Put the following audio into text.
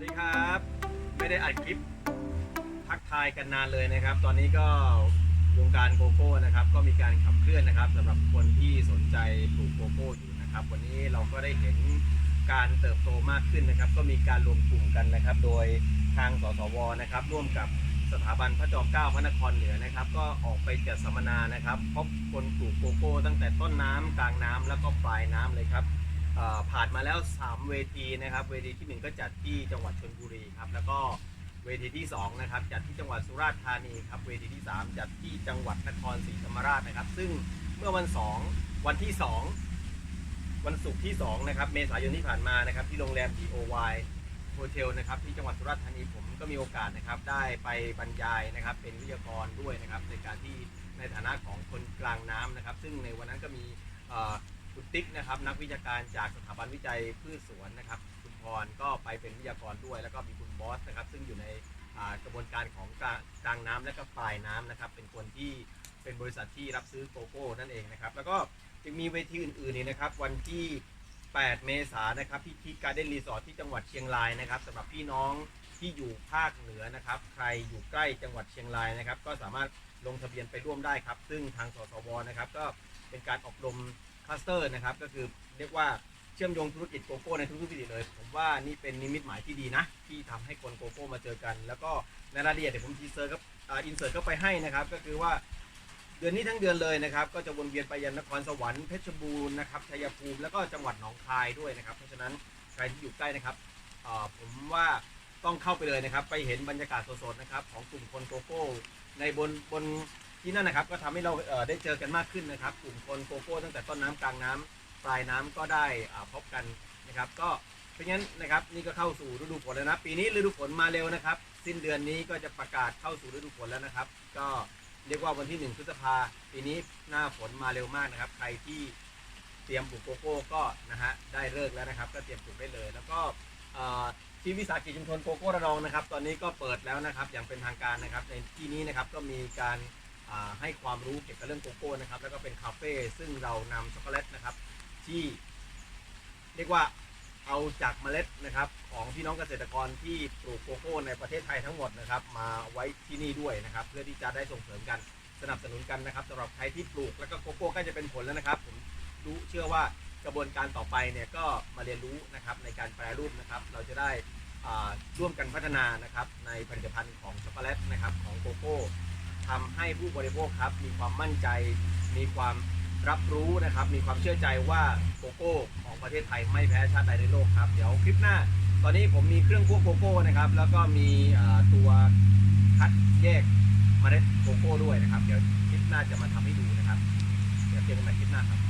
สดีครับ ไม่ได้อัดคลิปทักทายกันนานเลยนะครับ ตอนนี้ก็วงการโกโก้นะครับ ก็มีการขับเคลื่อนนะครับสำหรับคนที่สนใจปลูกโกโก้อยู่นะครับ วันนี้เราก็ได้เห็นการเติบโตมากขึ้นนะครับ ก็มีการรวมกลุ่มกันนะครับ โดยทางสสวนะครับ ร่วมกับสถาบันพระจอมเกล้าพระนครเหนือนะครับ ก็ออกไปจัดสัมมนานะครับพบคนปลูกโกโก้ ตั้งแต่ต้นน้ำกลางน้ำแล้วก็ปลายน้ำเลยครับ ผ่านมาแล้ว 3 เวทีนะครับ เวทีทีหนึ่1 ก็จัดที่จังหวัดชลบุรีครับ แล้วก็เวทีที่2นะครับจัดที่จังหวัดสุราษฎร์ธานีครับ เวทีที่ 3 จัดที่จังหวัดนครศรีธรรมราชนะครับ ซึ่งเมื่อวัน 2 วันที่ 2 วันศุกร์ที่2นะครับ เมษายนที่ผ่านมานะครับ ที่โรงแรม DOY โฮเทลนะครับ ที่จังหวัดสุราษฎร์ธานีผมก็มีโอกาสนะครับ ได้ไปบรรยายนะครับ เป็นวิทยากรด้วยนะครับ ในการที่ในฐานะของคนกลางน้ำนะครับ ซึ่งในวันนั้นก็มีอ่อ คุณติ๊กนะครับ นักวิชาการจากสถาบันวิจัยพืชสวนนะครับคุณพรก็ไปเป็นวิทยากรด้วย แล้วก็มีคุณบอสนะครับ ซึ่งอยู่ในกระบวนการของกลางกลางน้ำและก็ปลายน้ำนะครับ เป็นคนที่เป็นบริษัทที่รับซื้อโกโก้นั่นเองนะครับ แล้วก็ยังมีเวทีอื่นๆนี่นะครับ วันที่ 8 เมษายนนะครับที่คิดการ์เด้นรีสอร์ทที่จังหวัดเชียงรายนะครับสำหรับพี่น้องที่อยู่ภาคเหนือนะครับ ใครอยู่ใกล้จังหวัดเชียงรายนะครับ ก็สามารถลงทะเบียนไปร่วมได้ครับ ซึ่งทางสสวนะครับ ก็เป็นการอบรม คลัสเตอร์นะครับ ก็คือเรียกว่าเชื่อมโยงธุรกิจโกโก้ในทุกๆมิติเลย ผมว่านี่เป็นนิมิตหมายที่ดีนะ ที่ทำให้คนโกโก้มาเจอกัน แล้วก็ในรายละเอียดเดี๋ยวผมทีเซอร์ก็อินเสิร์ตเข้าไปให้นะครับ ก็คือว่าเดือนนี้ทั้งเดือนเลยนะครับ ก็จะวนเวียนไปยันนครสวรรค์เพชรบูรณ์นะครับชัยภูมิแล้วก็จังหวัดหนองคายด้วยนะครับ เพราะฉะนั้นใครที่อยู่ใกล้นะครับผมว่าต้องเข้าไปเลยนะครับ ไปเห็นบรรยากาศสดๆนะครับ ของกลุ่มคนโกโก้ในบนบน ที่นั่นนะครับก็ทำให้เราเได้เจอกันมากขึ้นนะครับ กลุ่มคนโกโก้ตั้งแต่ต้นน้ำกลางน้ำปลายน้ำก็ได้พบกันนะครับ ก็เพราะงั้นนะครับนี่ก็เข้าสู่ฤดูฝนแล้วนะปีนี้ฤดูฝนมาเร็วนะครับ สิ้นเดือนนี้ก็จะประกาศเข้าสู่ฤดูฝนแล้วนะครับ ก็เรียกว่าวันที่ 1 พฤษภาปีนี้หน้าฝนมาเร็วมากนะครับ ใครที่เตรียมปลูกโกโก้ก็นะฮะได้เลิกแล้วนะครับ ก็เตรียมปลูกได้เลย แล้วก็ที่วิสาหกิจชุมชนโกโก้ระนองนะครับ ตอนนี้ก็เปิดแล้วนะครับ อย่างเป็นทางการนะครับ ในที่นี้นะครับก็มีการ ให้ความรู้เกี่ยวกับเรื่องโกโก้นะครับ แล้วก็เป็นคาเฟ่ซึ่งเรานำช็อกโกแลตนะครับ ที่เรียกว่าเอาจากเมล็ดนะครับ ของพี่น้องเกษตรกรที่ปลูกโกโก้ในประเทศไทยทั้งหมดนะครับ มาไว้ที่นี่ด้วยนะครับ เพื่อที่จะได้ส่งเสริมกันสนับสนุนกันนะครับสำหรับใครที่ปลูกแล้วก็โกโก้ใกล้จะเป็นผลแล้วนะครับ ผมรู้เชื่อว่ากระบวนการต่อไปเนี่ยก็มาเรียนรู้นะครับในการแปรรูปนะครับ เราจะได้ร่วมกันพัฒนานะครับในผลิตภัณฑ์ของช็อกโกแลตนะครับของโกโก้ ทำให้ผู้บริโภคครับ มีความมั่นใจ มีความรับรู้นะครับ มีความเชื่อใจว่าโกโก้ของประเทศไทยไม่แพ้ชาติใดในโลกครับ เดี๋ยวคลิปหน้า ตอนนี้ผมมีเครื่องคั่วโกโก้นะครับ แล้วก็มีตัวคัดแยกเมล็ดโกโก้ด้วยนะครับ เดี๋ยวคลิปหน้าจะมาทำให้ดูนะครับ เดี๋ยวเจอกันใหม่คลิปหน้าครับ